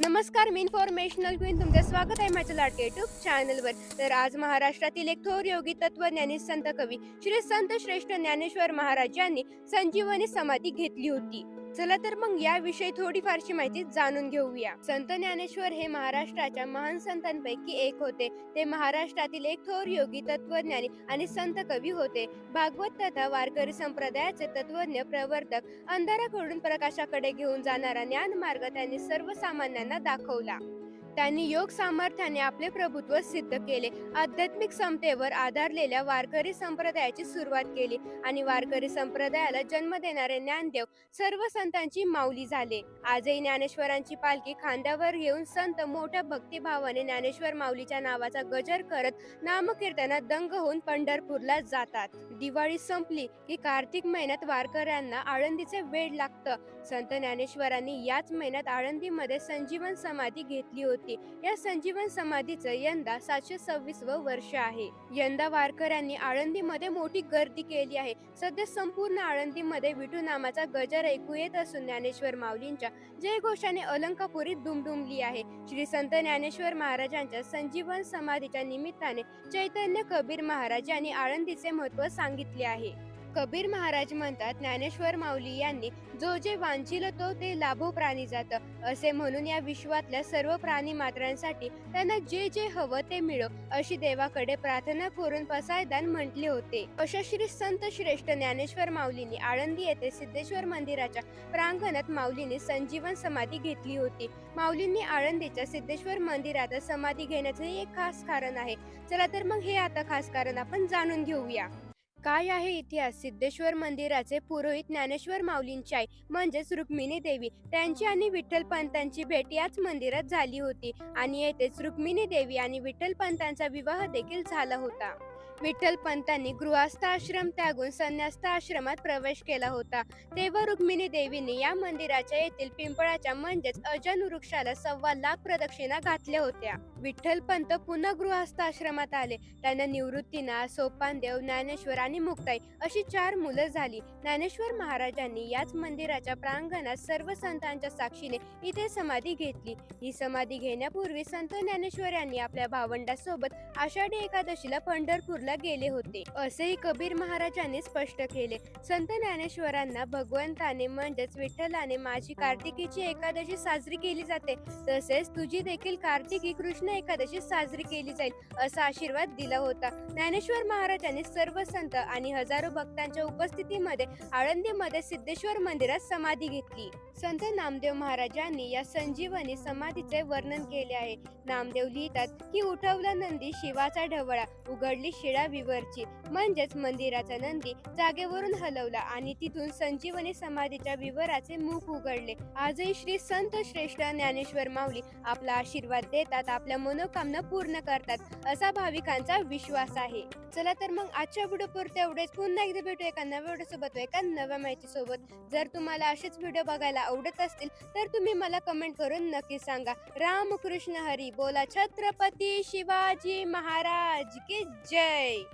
नमस्कार मी informational queen तुमचं स्वागत आहे माझ्या लाट युट्यूब चॅनलवर तर आज महाराष्ट्रातील एक थोर योगी तत्वज्ञानी संत कवी श्री संत श्रेष्ठ ज्ञानेश्वर महाराज यांनी संजीवनी समाधी घेतली होती. चला तर मग याविषयी थोडीफारशी माहिती जाणून घेऊया. संत ज्ञानेश्वर हे महाराष्ट्राच्या महान संतांपैकी एक होते. ते महाराष्ट्रातील एक थोर योगी तत्वज्ञानी आणि संत कवी होते. भागवत तथा वारकरी संप्रदायाचे तत्वज्ञ प्रवर्तक अंधाराकडून प्रकाशाकडे घेऊन जाणारा ज्ञान मार्ग त्यांनी सर्वसामान्यांना दाखवला. त्यांनी योग सामर्थ्याने आपले प्रभुत्व सिद्ध केले. आध्यात्मिक समतेवर आधारलेल्या वारकरी संप्रदायाची सुरुवात केली आणि वारकरी संप्रदायाला जन्म देणारे ज्ञानदेव सर्व संतांची माऊली झाले. आजही ज्ञानेश्वरांची पालखी खांद्यावर घेऊन संत मोठ्या भक्तिभावाने ज्ञानेश्वर माऊलीच्या नावाचा गजर करत नामकीर्तनात दंग होऊन पंढरपूरला जातात. दिवाळी संपली की कार्तिक महिन्यात वारकऱ्यांना आळंदीचे वेळ लागतं. संत ज्ञानेश्वरांनी याच महिन्यात आळंदीमध्ये संजीवन समाधी घेतली होती. या संजीवन समाधीचं यंदा सातशे सव्वीसवं वर्ष आहे. यंदा वारकऱ्यांनी आळंदीमध्ये मोठी गर्दी केली आहे. सध्या संपूर्ण आळंदीमध्ये विठू नामाचा गजर ऐकू येत असून ज्ञानेश्वर माऊलींच्या जयघोषाने अलंकापुरी दुमदुमली आहे. श्री संत ज्ञानेश्वर महाराजांच्या संजीवन समाधीच्या निमित्ताने चैतन्य कबीर महाराज यांनी आळंदीचे महत्त्व सांगितले आहे. कबीर महाराज म्हणतात ज्ञानेश्वर माऊली यांनी जो जे वांचिल तो ते लाभो प्राणी जात. असे म्हणून या विश्वातल्या सर्व प्राणी मात्रांसाठी त्यांना जे जे हवं ते मिळो अशी देवाकडे प्रार्थना करून पसायदान म्हटले होते. अशा श्री संत श्रेष्ठ ज्ञानेश्वर माऊलींनी आळंदी येथे सिद्धेश्वर मंदिराच्या प्रांगणात माऊलीने संजीवन समाधी घेतली होती. माऊलींनी आळंदीच्या सिद्धेश्वर मंदिरात समाधी घेण्याचे एक खास कारण आहे. चला तर मग हे आता खास कारण आपण जाणून घेऊया. काय आहे इतिहास? सिद्धेश्वर मंदिराचे पुरोहित ज्ञानेश्वर माऊलींची आई म्हणजेच रुक्मिणी देवी. त्यांची आणि विठ्ठल पंतांची भेट याच मंदिरात झाली होती. आणि येथेच रुक्मिणी देवी आणि विठ्ठल पंतांचा विवाह देखील झाला होता. विठ्ठल पंतांनी गृहस्थ आश्रम त्यागून संन्यास्त आश्रमात प्रवेश केला होता. तेव्हा रुक्मिणी देवीने या मंदिराच्या येथील पिंपळाच्या म्हणजेच अजन वृक्षाला सव्वा लाख प्रदक्षिणा घातल्या होत्या. विठ्ठल पंत पुन्हा गृहस्थ आश्रमात आले. त्यांना निवृत्तीनाथ सोपानदेव ज्ञानेश्वर आणि मुक्ताई अशी चार मुलं झाली. ज्ञानेश्वर महाराजांनी याच मंदिराच्या प्रांगणात सर्व संतांच्या साक्षीने इथे समाधी घेतली. ही समाधी घेण्यापूर्वी संत ज्ञानेश्वर यांनी आपल्या भावंडासोबत आषाढी एकादशीला पंढरपूरला गेले होते. असेही कबीर महाराजांनी स्पष्ट केले. संत ज्ञानेश्वरांना भगवंताने म्हणजेच विठ्ठलाने माझी कार्तिकीची एकादशी साजरी केली जाते. तसेच तुझी देखील कार्तिकी कृष्ण एकादशी साजरी केली जाईल असा आशीर्वाद दिला होता. ज्ञानेश्वर महाराजांनी सर्व संत आणि हजारो भक्तांच्या उपस्थितीमध्ये आळंदीमध्ये सिद्धेश्वर मंदिरात समाधी घेतली. संत नामदेव महाराजांनी या संजीवनी समाधीचे वर्णन केले आहे. नामदेव लिहितात की उठवला नंदी शिवाचा ढवळा उघडली शिळ विवरची म्हणजेच मंदिराचा नंदी जागेवरून हलवला आणि तिथून संजीवनी समाधीच्या विवराचे मुख उघडले. आजही श्री संत श्रेष्ठ ज्ञानेश्वर माऊली आपला आशीर्वाद देतात आपल्या मनोकामना पूर्ण करतात असा भाविकांचा विश्वास आहे. चला तर मग आजच्या व्हिडिओ पुरते एवढेच. पुन्हा एकदा भेटू एका नव्या व्हिडिओ सोबत एका नव्या माहिती सोबत जर तुम्हाला असेच व्हिडिओ बघायला आवडत असतील तर तुम्ही मला कमेंट करून नक्की सांगा. रामकृष्ण हरी बोला छत्रपती शिवाजी महाराज की जय! way.